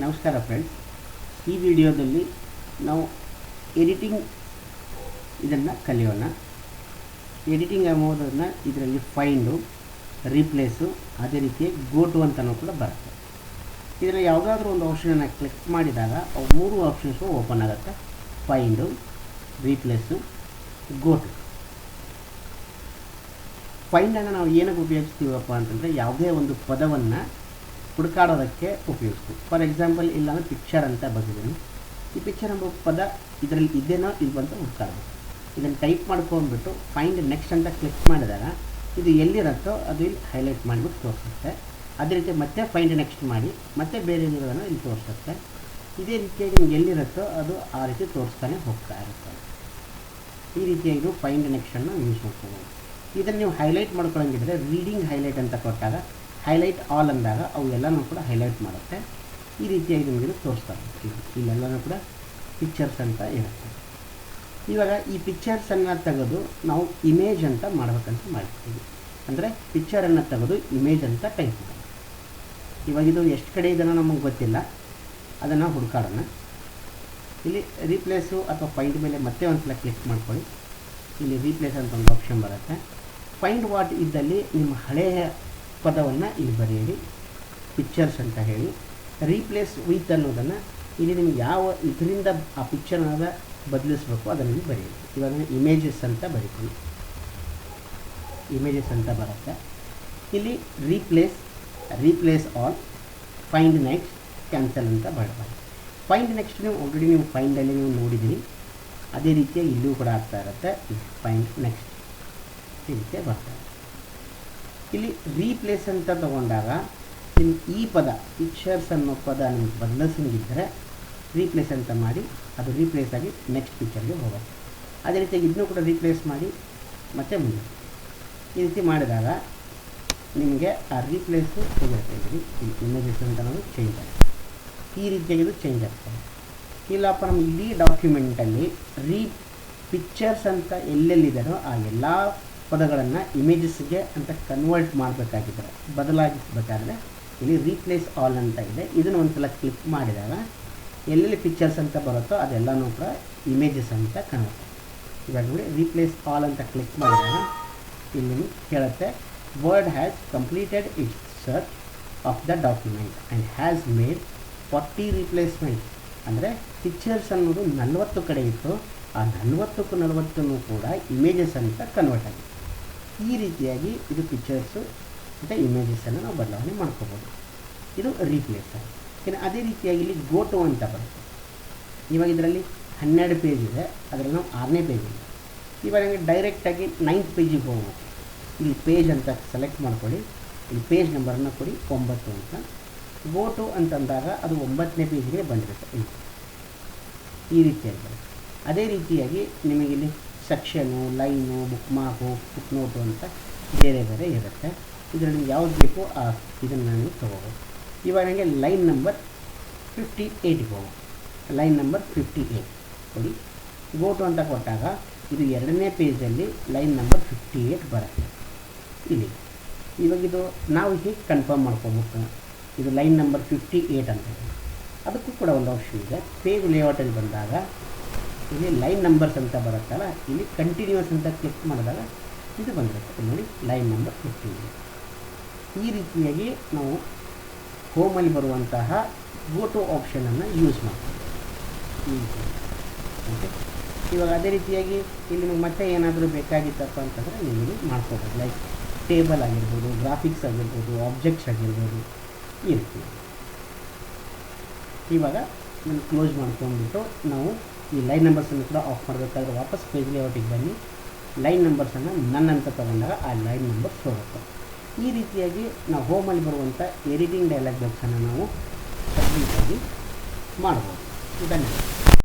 ನಮಸ್ಕಾರ ಫ್ರೆಂಡ್ಸ್ ಈ ವಿಡಿಯೋದಲ್ಲಿ ನಾವು ಎಡಿಟಿಂಗ್ ಇದನ್ನು ಕಲಿಯೋಣ. ಎಡಿಟಿಂಗ್ ಎಂಬುದನ್ನು ಇದರಲ್ಲಿ ಫೈಂಡು ರೀಪ್ಲೇಸು ಅದೇ ರೀತಿ ಗೋಟು ಅಂತಲೂ ಕೂಡ ಬರುತ್ತೆ. ಇದರಲ್ಲಿ ಯಾವುದಾದ್ರೂ ಒಂದು ಆಪ್ಷನನ್ನು ಕ್ಲಿಕ್ ಮಾಡಿದಾಗ ಅವು ಮೂರು ಆಪ್ಷನ್ಸು ಓಪನ್ ಆಗುತ್ತೆ. ಫೈಂಡು ರೀಪ್ಲೇಸು ಗೋಟು ಫೈಂಡನ್ನು ನಾವು ಏನಕ್ಕೆ ಉಪಯೋಗಿಸ್ತೀವಪ್ಪ ಅಂತಂದರೆ ಯಾವುದೇ ಒಂದು ಪದವನ್ನು ಹುಡುಕಾಡೋದಕ್ಕೆ ಉಪಯೋಗಿಸ್ತೀವಿ ಫಾರ್ ಎಕ್ಸಾಂಪಲ್ ಇಲ್ಲ ಅಂದರೆ ಪಿಕ್ಚರ್ ಅಂತ ಬಂದಿದ್ದೀನಿ ಈ ಪಿಕ್ಚರ್ ಎಂಬ ಪದ ಇದರಲ್ಲಿ ಇದೇನೋ ಇಲ್ಲಿ ಅಂತ ಹುಡುಕಾಡಬೇಕು. ಇದನ್ನು ಟೈಪ್ ಮಾಡ್ಕೊಂಡ್ಬಿಟ್ಟು ಫೈಂಡ್ ನೆಕ್ಸ್ಟ್ ಅಂತ ಕ್ಲಿಕ್ ಮಾಡಿದಾಗ ಇದು ಎಲ್ಲಿರುತ್ತೋ ಅದು ಇಲ್ಲಿ ಹೈಲೈಟ್ ಮಾಡಿಬಿಟ್ಟು ತೋರಿಸುತ್ತೆ. ಅದೇ ರೀತಿ ಮತ್ತೆ ಫೈಂಡ್ ನೆಕ್ಸ್ಟ್ ಮಾಡಿ, ಮತ್ತೆ ಬೇರೆ ಇರೋದನ್ನು ಇಲ್ಲಿ ತೋರಿಸುತ್ತೆ. ಇದೇ ರೀತಿಯಾಗಿ ನಿಮ್ಗೆ ಎಲ್ಲಿರುತ್ತೋ ಅದು ಆ ರೀತಿ ತೋರಿಸ್ತಾನೆ ಹೋಗ್ತಾ ಇರುತ್ತೆ. ಈ ರೀತಿಯಾಗಿ ಫೈಂಡ್ ನೆಕ್ಸ್ಟನ್ನು ಯೂಸ್ ಮಾಡ್ಕೋಬೋದು. ಇದನ್ನು ನೀವು ಹೈಲೈಟ್ ಮಾಡ್ಕೊಳ್ಳೋಂಗಿದ್ರೆ ರೀಡಿಂಗ್ ಹೈಲೈಟ್ ಅಂತ ಕೊಟ್ಟಾಗ ಹೈಲೈಟ್ ಆಲ್ ಅಂದಾಗ ಅವು ಎಲ್ಲನೂ ಕೂಡ ಹೈಲೈಟ್ ಮಾಡುತ್ತೆ. ಈ ರೀತಿಯಾಗಿ ನಿಮಗೆ ತೋರಿಸ್ತಾ ಹೋಗ್ತೀವಿ ಇಲ್ಲೆಲ್ಲನೂ ಕೂಡ ಪಿಕ್ಚರ್ಸ್ ಅಂತ ಇರುತ್ತೆ. ಇವಾಗ ಈ ಪಿಕ್ಚರ್ಸನ್ನು ತೆಗೆದು ನಾವು ಇಮೇಜ್ ಅಂತ ಮಾಡಬೇಕಂತ ಮಾಡ್ತೀವಿ ಅಂದರೆ ಪಿಕ್ಚರನ್ನು ತೆಗೆದು ಇಮೇಜ್ ಅಂತ ಟೈಪ್ ಇವಾಗ ಇದು ಎಷ್ಟು ಕಡೆ ಇದನ್ನು ನಮಗೆ ಗೊತ್ತಿಲ್ಲ. ಅದನ್ನು ಹುಡುಕಾಡೋಣ. ಇಲ್ಲಿ ರೀಪ್ಲೇಸು ಅಥವಾ ಫೈಂಡ್ ಮೇಲೆ ಮತ್ತೆ ಒಂದು ಸಲ ಕ್ಲಿಕ್ ಮಾಡ್ಕೊಳ್ಳಿ. ಇಲ್ಲಿ ರೀಪ್ಲೇಸ್ ಅಂತ ಒಂದು ಆಪ್ಷನ್ ಬರುತ್ತೆ. ಫೈಂಡ್ ವಾಟ್ ಇದ್ದಲ್ಲಿ ನಿಮ್ಮ ಹಳೆಯ ಪದವನ್ನು ಇಲ್ಲಿ ಬರೆಯಿರಿ. ಪಿಕ್ಚರ್ಸ್ ಅಂತ ಹೇಳಿ. ರೀಪ್ಲೇಸ್ ವಿತ್ ಅನ್ನೋದನ್ನು ಇಲ್ಲಿ ನಿಮ್ಗೆ ಯಾವ ಇದರಿಂದ ಆ ಪಿಕ್ಚರ್ನ ಬದಲಿಸಬೇಕು ಅದನ್ನು ಬರೆಯಿರಿ. ಇವಾಗ ಇಮೇಜಸ್ ಅಂತ ಬರೀತೀನಿ. ಇಮೇಜಸ್ ಅಂತ ಬರುತ್ತೆ. ಇಲ್ಲಿ replace replace all find next cancel ಅಂತ ಬರಬಾರ್ದು ಫೈಂಡ್ ನೆಕ್ಸ್ಟ್ ನೀವು ಆಲ್ರೆಡಿ ನೀವು ಫೈಂಡಲ್ಲಿ ನೀವು ನೋಡಿದ್ದೀರಿ ಅದೇ ರೀತಿಯಾಗಿ ಇಲ್ಲೂ ಕೂಡ ಆಗ್ತಾ ಇರುತ್ತೆ. ಫೈಂಡ್ ನೆಕ್ಸ್ಟ್ ಈ ರೀತಿ ಬರ್ತಾರೆ ಇಲ್ಲಿ ರೀಪ್ಲೇಸ್ ಅಂತ ತಗೊಂಡಾಗ ನಿಮ್ಮ ಈ ಪದ ಪಿಕ್ಚರ್ಸ್ ಅನ್ನೋ ಪದ ನಿಮ್ಗೆ ಬದಲಿಸಿದ್ದರೆ ರೀಪ್ಲೇಸ್ ಅಂತ ಮಾಡಿ ಅದು ರೀಪ್ಲೇಸ್ ಆಗಿ ನೆಕ್ಸ್ಟ್ ಪಿಕ್ಚರ್ಗೆ ಹೋಗುತ್ತೆ. ಅದೇ ರೀತಿಯಾಗಿ ಇದನ್ನು ಕೂಡ ರೀಪ್ಲೇಸ್ ಮಾಡಿ ಮತ್ತೆ ಮುಂದೆ. ಈ ರೀತಿ ಮಾಡಿದಾಗ ನಿಮಗೆ ಆ ರೀಪ್ಲೇಸು ಸಿಗುತ್ತೆ ಇಲ್ಲಿ ಇಮೇಜಸ್ ಅಂತ ನಾವು ಚೇಂಜ್ ಆಗುತ್ತೆ. ಈ ರೀತಿಯಾಗಿ ಇದು ಚೇಂಜ್ ಆಗ್ತದೆ. ಇಲ್ಲಪ್ಪ ನಮ್ಮ ಇಡೀ ಡಾಕ್ಯುಮೆಂಟಲ್ಲಿ ರೀ ಪಿಕ್ಚರ್ಸ್ ಅಂತ ಎಲ್ಲೆಲ್ಲಿದ್ದಾರೋ ಆ ಎಲ್ಲ ಪದಗಳನ್ನು ಇಮೇಜಸ್ಗೆ ಅಂತ ಕನ್ವರ್ಟ್ ಮಾಡಬೇಕಾಗಿದ್ದರೆ ಬದಲಾಗಿಸಬೇಕಾದ್ರೆ ಇಲ್ಲಿ ರೀಪ್ಲೇಸ್ ಆಲ್ ಅಂತ ಇದೆ. ಇದನ್ನು ಒಂದು ಸಲ ಕ್ಲಿಕ್ ಮಾಡಿದಾಗ, ಎಲ್ಲೆಲ್ಲಿ ಪಿಕ್ಚರ್ಸ್ ಅಂತ ಬರುತ್ತೋ ಅದೆಲ್ಲನೂ ಕೂಡ ಇಮೇಜಸ್ ಅಂತ ಕನ್ವರ್ಟ್ ಇವಾಗ ನೋಡಿ ರೀಪ್ಲೇಸ್ ಆಲ್ ಅಂತ ಕ್ಲಿಕ್ ಮಾಡಿದಾಗ, ಇಲ್ಲಿ ಕೇಳುತ್ತೆ word has completed its search of the document and has made forty replacement ಅಂದರೆ ಪಿಕ್ಚರ್ಸ್ ಅನ್ನೋದು ನಲವತ್ತು ಕಡೆ ಇತ್ತು, ಆ ನಲವತ್ತಕ್ಕೂ ನಲವತ್ತನ್ನು ಕೂಡ ಇಮೇಜಸ್ ಅಂತ ಕನ್ವರ್ಟ್ ಆಗಿದೆ. ಈ ರೀತಿಯಾಗಿ ಇದು ಪಿಕ್ಚರ್ಸು ಮತ್ತು ಇಮೇಜಸನ್ನು ನಾವು ಬದಲಾವಣೆ ಮಾಡ್ಕೋಬೋದು. ಇದು ರೀಪ್ಲೇಸ್ ಇನ್ನು ಅದೇ ರೀತಿಯಾಗಿ ಇಲ್ಲಿ ಗೋಟು ಅಂತ ಬರುತ್ತೆ. ಇವಾಗ ಇದರಲ್ಲಿ ಹನ್ನೆರಡು ಪೇಜ್ ಇದೆ, ಅದರಲ್ಲಿ ನಾವು ಆರನೇ ಪೇಜ್ ಇದೆ. ಇವಾಗ ನನಗೆ ಡೈರೆಕ್ಟಾಗಿ ನೈನ್ತ್ ಪೇಜಿಗೆ ಹೋಗ್ಬೇಕು ಇಲ್ಲಿ ಪೇಜ್ ಅಂತ ಸೆಲೆಕ್ಟ್ ಮಾಡ್ಕೊಳ್ಳಿ. ಇಲ್ಲಿ ಪೇಜ್ ನಂಬರನ್ನು ಕೊಡಿ, ಒಂಬತ್ತು ಅಂತ. ಗೋಟು ಅಂತಂದಾಗ ಅದು ಒಂಬತ್ತನೇ ಪೇಜ್ಗೆ ಬಂದಿರುತ್ತೆ. ಈ ರೀತಿಯಾಗಿ ಅದೇ ರೀತಿಯಾಗಿ ನಿಮಗೆ ಇಲ್ಲಿ section, line book mark book note ಅಂತ ಬೇರೆ ಬೇರೆ ಇರುತ್ತೆ. ಇದರಲ್ಲಿ ಯಾವ್ದು ಬೇಕೋ ಆ ಇದನ್ನು ನೀವು ತೊಗೋಬೋದು. ಇವಾಗ ನನಗೆ ಲೈನ್ ನಂಬರ್ ಫಿಫ್ಟಿ ಏಯ್ಟ್ಗೆ ಹೋಗೋ ಲೈನ್ ನಂಬರ್ ಫಿಫ್ಟಿ ಏಯ್ಟ್. ಕೊಡಿ ಗೋಟು ಅಂತ ಕೊಟ್ಟಾಗ ಇದು ಎರಡನೇ ಪೇಜಲ್ಲಿ ಲೈನ್ ನಂಬರ್ ಫಿಫ್ಟಿ ಏಯ್ಟ್ ಬರುತ್ತೆ. ಇಲ್ಲಿ. ಇವಾಗ ಇದು ನಾವು ಹೀಗೆ ಕನ್ಫರ್ಮ್ ಮಾಡ್ಕೋಬೇಕು. ಇದು ಲೈನ್ ನಂಬರ್ ಫಿಫ್ಟಿ ಏಯ್ಟ್ ಅಂತ. ಅದಕ್ಕೂ ಕೂಡ ಒಂದು ಆಪ್ಷನ್ ಇದೆ. ಪೇಜ್ ಲೇಔಟಲ್ಲಿ ಬಂದಾಗ ಇಲ್ಲಿ ಲೈನ್ ನಂಬರ್ಸ್ ಅಂತ ಬರುತ್ತಲ್ಲ, ಇಲ್ಲಿ ಕಂಟಿನ್ಯೂಸ್ ಅಂತ ಕ್ಲಿಕ್ ಮಾಡಿದಾಗ ಇದು ಬಂದಿರುತ್ತೆ. ನೋಡಿ ಲೈನ್ ನಂಬರ್ ಫಿಫ್ಟಿ ಈ ರೀತಿಯಾಗಿ ನಾವು ಹೋಮಲ್ಲಿ ಬರುವಂತಹ ಫೋಟೋ ಆಪ್ಷನನ್ನು ಯೂಸ್ ಮಾಡ್ತೀವಿ. ಓಕೆ ಇವಾಗ ಅದೇ ರೀತಿಯಾಗಿ ಇಲ್ಲಿ ನಿಮಗೆ ಮತ್ತೆ ಏನಾದರೂ ಬೇಕಾಗಿತ್ತಪ್ಪ ಅಂತಂದರೆ ನಿಮಗೆ ಮಾಡ್ಕೋಬೋದು. ಲೈಕ್ ಟೇಬಲ್ ಆಗಿರ್ಬೋದು ಗ್ರಾಫಿಕ್ಸ್ ಆಗಿರ್ಬೋದು ಆಬ್ಜೆಕ್ಟ್ಸ್ ಆಗಿರ್ಬೋದು, ಈ ರೀತಿ. ಇವಾಗ ನಾನು ಕ್ಲೋಸ್ ಮಾಡ್ಕೊಂಡ್ಬಿಟ್ಟು ನಾವು ಈ ಲೈನ್ ನಂಬರ್ಸನ್ನು ಕೂಡ ಆಫ್ ಮಾಡಬೇಕಾದ್ರೆ ವಾಪಸ್ ಪೇಜ್ ಲೇಔಟಿಗೆ ಬನ್ನಿ. ಲೈನ್ ನಂಬರ್ಸನ್ನು ನನ್ನ ಅಂತ ತಗೊಂಡಾಗ ಆ ಲೈನ್ ನಂಬರ್ ಹೋಗುತ್ತೆ ಈ ರೀತಿಯಾಗಿ ನಾವು ಹೋಮಲ್ಲಿ ಬರುವಂಥ ಎಡಿಟಿಂಗ್ ಡೈಲಾಗ್ ಬಾಕ್ಸನ್ನು ನಾವು ಕಂಪ್ಲೀಟಾಗಿ ಮಾಡ್ಬೋದು. ಧನ್ಯವಾದ